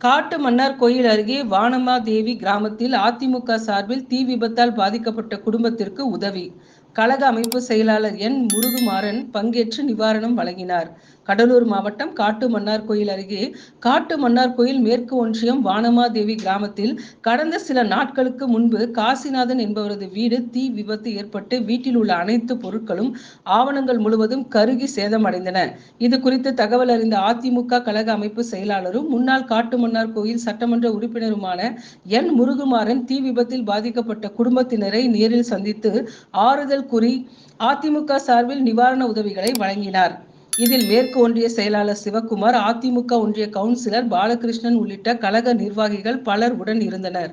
காட்டு மன்னார் கோயில் அருகே வானமாதேவி கிராமத்தில் அதிமுக சார்பில் தீ விபத்தால் பாதிக்கப்பட்ட குடும்பத்திற்கு உதவி. கழக அமைப்பு செயலாளர் என் முருகுமாறன் பங்கேற்று நிவாரணம் வழங்கினார். கடலூர் மாவட்டம் காட்டு மன்னார் கோயில் அருகே காட்டு மன்னார் கோயில் மேற்கு ஒன்றியம் வானமாதேவி கிராமத்தில் கடந்த சில நாட்களுக்கு முன்பு காசிநாதன் என்பவரது வீடு தீ விபத்து ஏற்பட்டு வீட்டில் உள்ள அனைத்து பொருட்களும் ஆவணங்கள் முழுவதும் கருகி சேதமடைந்தன. இது குறித்து தகவல் அறிந்த அதிமுக கழக அமைப்பு செயலாளரும் முன்னாள் காட்டுமன்னார் கோயில் சட்டமன்ற உறுப்பினருமான என் முருகுமாறன் தீ விபத்தில் பாதிக்கப்பட்ட குடும்பத்தினரை நேரில் சந்தித்து ஆறுதல் கூறி அதிமுக சார்பில் நிவாரண உதவிகளை வழங்கினார். இதில் மேற்கு ஒன்றிய செயலாளர் சிவக்குமார் அதிமுக ஒன்றிய கவுன்சிலர் பாலகிருஷ்ணன் உள்ளிட்ட கழக நிர்வாகிகள் பலர் உடன் இருந்தனர்.